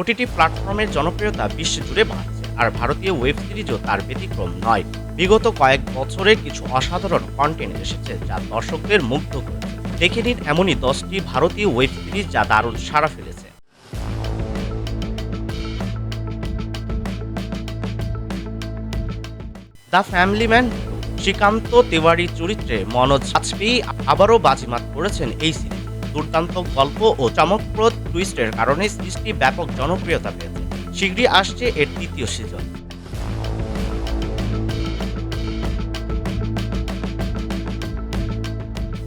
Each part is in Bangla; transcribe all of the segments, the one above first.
ওটিটি প্ল্যাটফর্মের জনপ্রিয়তা বিশ্ব জুড়ে বাড়ছে, আর ভারতীয় ওয়েব সিরিজও তার ব্যতিক্রম নয়। বিগত কয়েক বছরে কিছু অসাধারণ কন্টেন্ট এসেছে যা দর্শকদের মুগ্ধ করেছে। দেখে নিন এমনই দশটি ভারতীয় ওয়েব সিরিজ যা দারুণ সাড়া ফেলেছে। The family man, Srikant Tiwari চরিত্রে মনোজ বাজপেয়ী আবারও বাজিমাত করেছেন এই সিরিজ দুর্দান্ত গল্প ও চমকপ্রদ টুইস্টের কারণে সিরিজটি ব্যাপক জনপ্রিয়তা পেয়েছে। শীঘ্রই আসছে এর তৃতীয় সিজন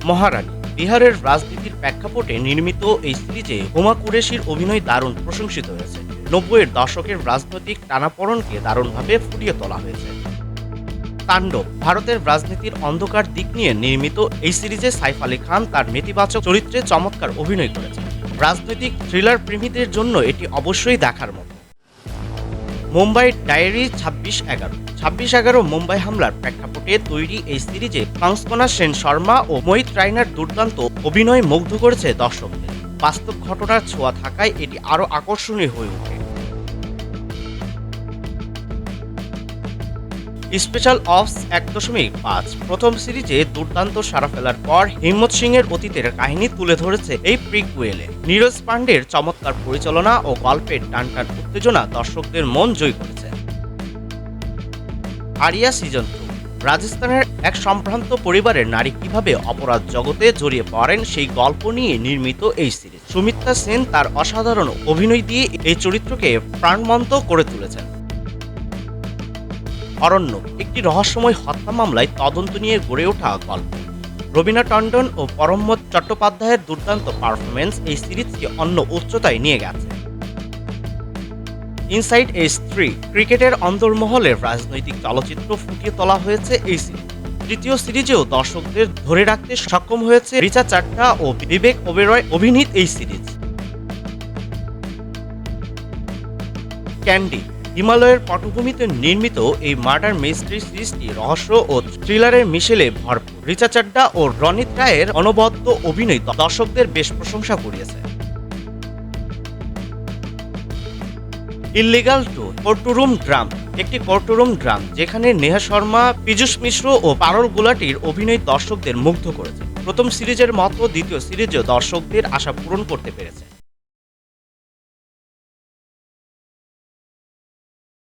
মহারানী, বিহারের রাজনীতির প্রেক্ষাপটে নির্মিত এই সিরিজে হুমা কুরেশির অভিনয় দারুণ প্রশংসিত হয়েছে। নব্বইয়ের দশকের রাজনৈতিক টানাপড়নকে দারুণভাবে ফুটিয়ে তোলা হয়েছে। তাণ্ডব। ভারতের রাজনীতির অন্ধকার দিক নিয়ে নির্মিত এই সিরিজে সাইফ আলী খান তার নেতিবাচক চরিত্রে চমৎকার অভিনয় করেছেন। রাজনৈতিক থ্রিলার প্রেমীদের জন্য এটি অবশ্যই দেখার মতো। মুম্বাই ডায়েরি, ছাব্বিশ এগারো। ছাব্বিশ এগারো মুম্বাই হামলার প্রেক্ষাপটে তৈরি এই সিরিজে কংসকনা সেন শর্মা ও মোহিত রাইনার দুর্দান্ত অভিনয় মুগ্ধ করেছে দর্শকদের। বাস্তব ঘটনার ছোঁয়া থাকায় এটি আরও আকর্ষণীয় হয়ে ওঠে। স্পেশাল অফস এক দশমিক পাঁচ। প্রথম সিরিজে দুর্দান্ত সারা ফেলার পর হিম্মত সিং এর অতীতের কাহিনী তুলে ধরেছে এই প্রিকুয়েলে নীরজ পান্ডের চমৎকার পরিচালনা ও গল্পের টান টান উত্তেজনা দর্শকদের মন জয় করেছে। আরিয়া সিজন রাজস্থানের এক সম্ভ্রান্ত পরিবারের নারী কীভাবে অপরাধ জগতে জড়িয়ে পড়েন সেই গল্প নিয়ে নির্মিত এই সিরিজ। সুমিত্রা সেন তার অসাধারণ অভিনয় দিয়ে এই চরিত্রকে প্রাণবন্ত করে তুলেছেন। অরণ্য, একটি রহস্যময় হত্যা মামলায় তদন্ত নিয়ে গড়ে ওঠা গল্প। রবীনা টন্ডন ও পরমত চট্টোপাধ্যায়ের দুর্দান্ত পারফরমেন্স এই সিরিজকে অন্য উচ্চতায় নিয়ে গেছে। ইনসাইড এ স্ত্রী, ক্রিকেটের অন্দরমহলের রাজনৈতিক চলচ্চিত্র ফুটিয়ে তোলা হয়েছে এই সিরিজ। তৃতীয় সিরিজেও দর্শকদের ধরে রাখতে সক্ষম হয়েছে রিচা চাট্টা ও বিবেক ওবেরয় অভিনীত এই সিরিজ। ক্যান্ডি হিমালয়ের পটভূমিতে নির্মিত এই মার্ডার মিস্ট্রি সিরিজটি রহস্য ও থ্রিলারের মিশেলে ভরপুর। রিচা চাড্ডা ও রনিত রায়ের অনবদ্য অভিনয় দর্শকদের বেশ প্রশংসা করিয়েছে। ইল্লিগাল টু কোর্টরুম ড্রাম, একটি কোর্টরুম ড্রাম যেখানে নেহা শর্মা, পীযুষ মিশ্র ও পারল গুলাটির অভিনয় দর্শকদের মুগ্ধ করেছে। প্রথম সিরিজের মতো দ্বিতীয় সিরিজেও দর্শকদের আশা পূরণ করতে পেরেছে।